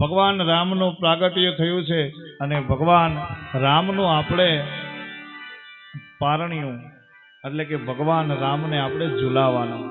ભગવાન રામનું પ્રાગટ્ય થયું છે અને ભગવાન રામનું આપણે પારણ્યું. એટલે કે ભગવાન રામને આપણે ઝુલાવાના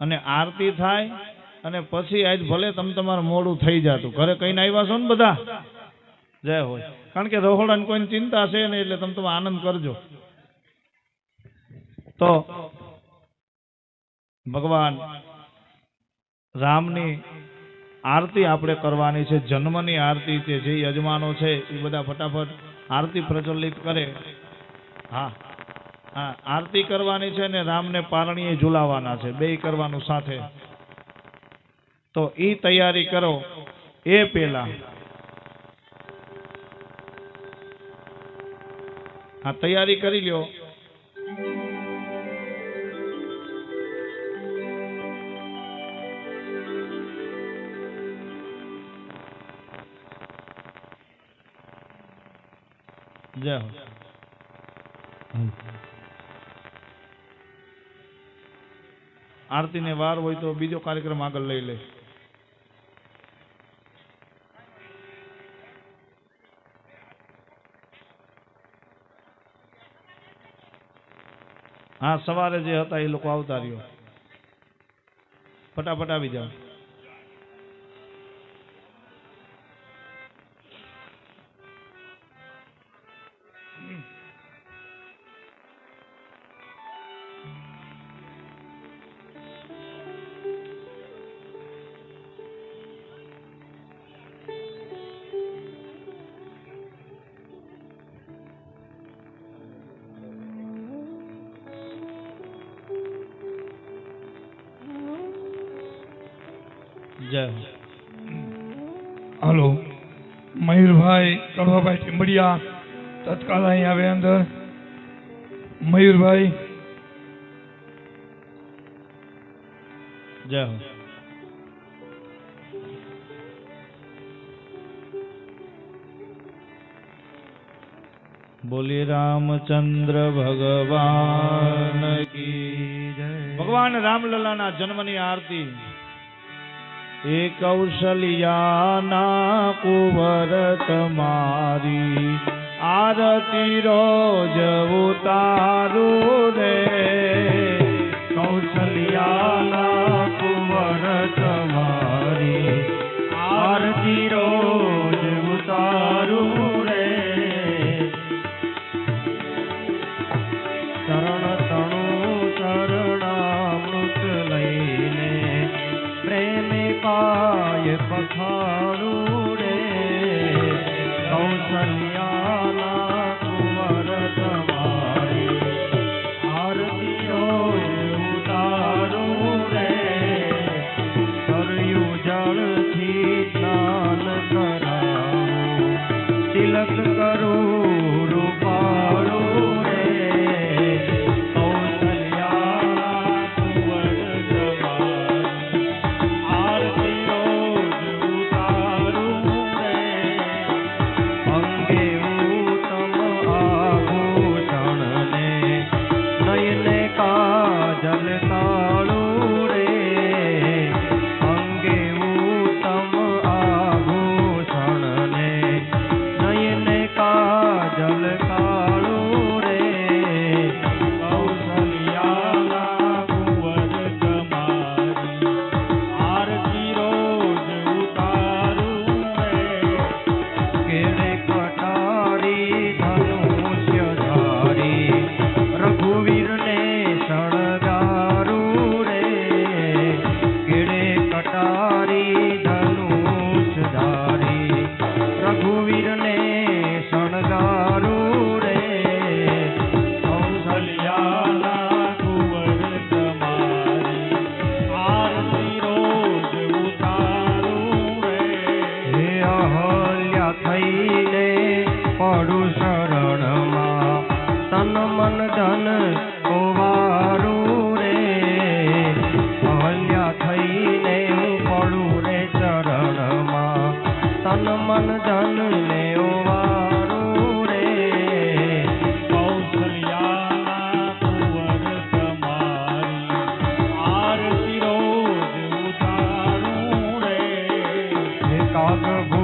અને આરતી થાય અને પછી આજ ભલે તમે તમારું મોડું થઈ જતું. ઘરે કહીને આવ્યા છો ને બધા? જય હોય. કારણ કે રહોડાની કોઈની ચિંતા છે ને એટલે તમે તમે આનંદ કરજો. તો ભગવાન રામની આરતી આપણે કરવાની છે, જન્મની આરતી છે, જે યજમાનો છે, એ બધા ફટાફટ આરતી પ્રચલિત કરે. હા. હા, આરતી કરવાની છે ને રામને પારણીએ ઝુલાવવાના છે. બે કરવાનું સાથે. તો એ તૈયારી કરો. એ પેલા. હા, તૈયારી કરી લ્યો. જય હો. આરતી ને વાર હોય તો બીજો કાર્યક્રમ આગળ લઈ લે. હા, સવારે જે હતા એ લોકો આવતા રહ્યો. ફટાફટ આવી જાઓ. જય. હો. મયુરભાઈ કડવાભાઈ ટીમ્બડિયા તત્કાલ અહીં આવે અંદર. મયુરભાઈ. જય. હો બોલી રામચંદ્ર ભગવાન કી ભગવાન રામલલાના જન્મની આરતી. એ કૌશલ્યાના કુંવર તમારી આરતી રોજ ઉતારું રે. કૌશલ્યાના on the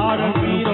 ஆரம்பிரோ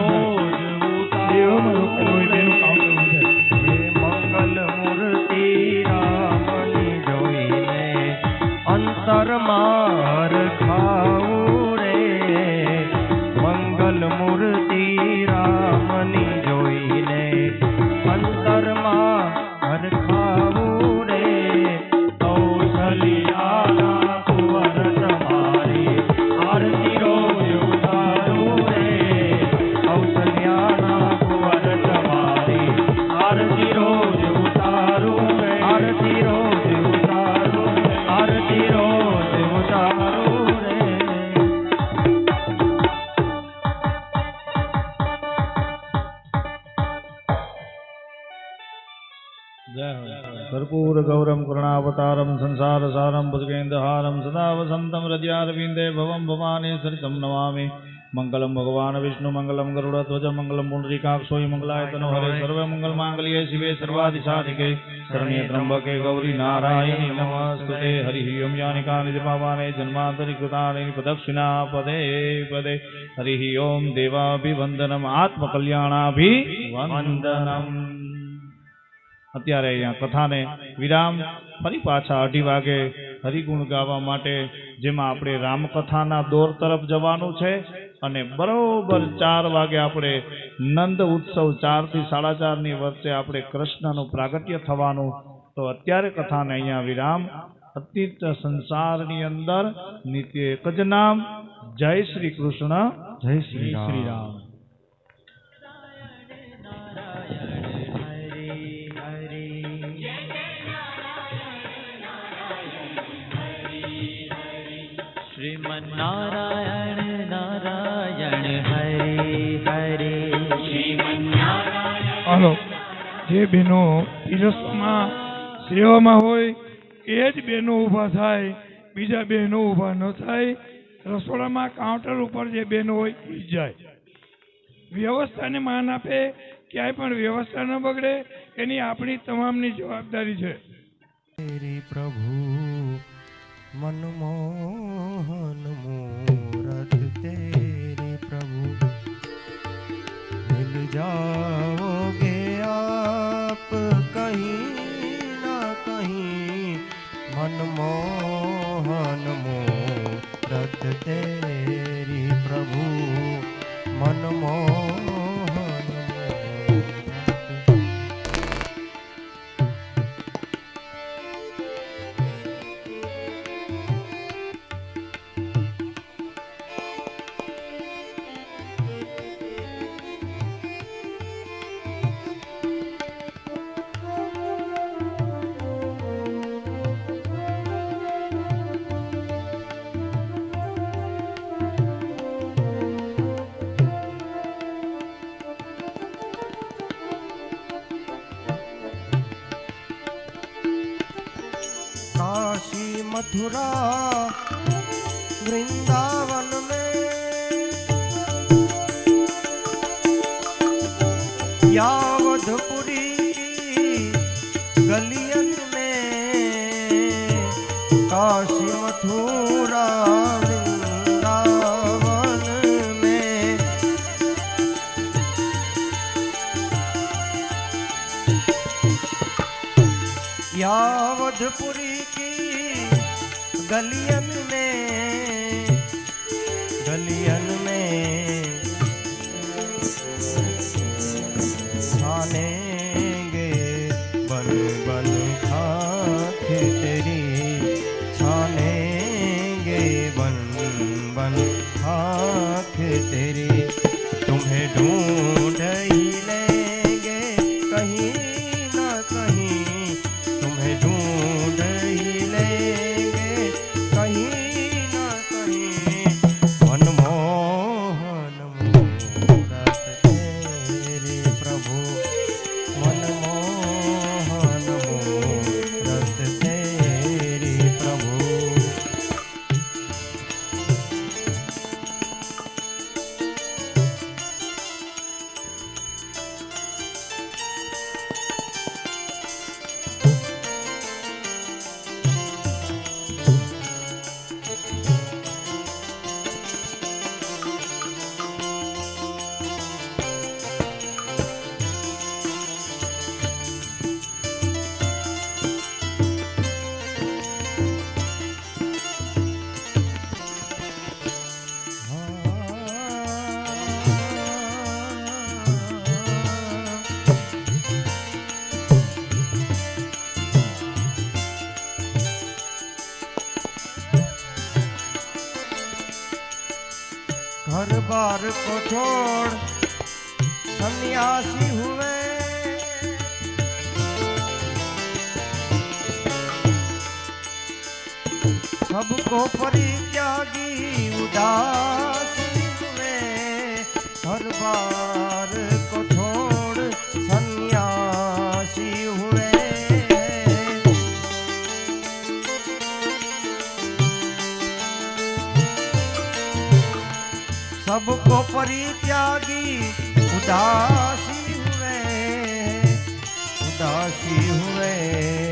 संसार सारम भुजगेन्द्रहारम सदा वसंतम हृदयारविंदे भवम भवानी सरितम नमामि मंगलम भगवान विष्णु मंगलम गरुड़ध्वज मंगलम पुंडरीकाक्षोय मंगलाय तनो हरे सर्व मंगल मांगल्ये शिवे सर्वाधिसाधिके शरण्ये त्र्यंबके गौरी नारायणी नमस्ते हरि ओम यानि कानि च पावानि जन्मान्तरि कृतानि प्रदक्षिणा पदे पदे हरि ओम देवाभिवन्दनम् आत्मकल्याणाभिवन्दनम् અત્યારે અહીંયા કથાને વિરામ ફરી પાછા અઢી વાગે હરિગુણ ગાવા માટે જેમાં આપણે રામકથાના દોર તરફ જવાનું છે અને બરોબર ચાર વાગે આપણે નંદ ઉત્સવ ચારથી સાડા ચારની વચ્ચે આપણે કૃષ્ણનું પ્રાગટ્ય થવાનું. તો અત્યારે કથાને અહીંયા વિરામ. અતીત સંસારની અંદર નિત્ય એક જ નામ. જય શ્રી કૃષ્ણ. જય શ્રી શ્રી રામ. જે બહેનો તિરસ્માં સેવામાં હોય, એ જ બહેનો ઊભા થાય, બીજા બહેનો ઊભા ન થાય, રસોડામાં કાઉન્ટર ઉપર જે બહેનો હોય, એ જાય. વ્યવસ્થાને માન આપે, ક્યાંય પણ વ્યવસ્થા ન બગડે, એની આપણી તમામની જવાબદારી છે. પ્રભુ, મનમોહન મૂરત તેરી પ્રભુ. મિલ જાઓ કહી ના કહી મનમોહન મૂરત તેરી પ્રભુ મનમોહન मथुरा वृंदावन में यावधपुरी की गलियन में काशी मथुरा वृंदावन में यावधपुरी galinha. ઘર બાર કો છોડ સન્યાસી હુએ. સબકો પરિત્યાગી ઉદાસી હુએ. ઘર બાર મારી ત્યાગી ઉદાસી હુએ ઉદાસી હુએ.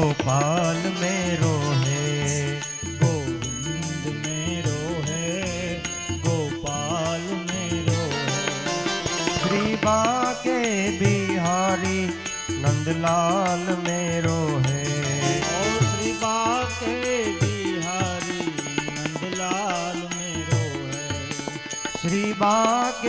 गोपाल मेरो है गोविंद मेरो है गोपाल मेरो है श्री बाके बिहारी नंदलाल मेरो है ओ श्री बाके बिहारी नंदलाल मेरो है श्री बाके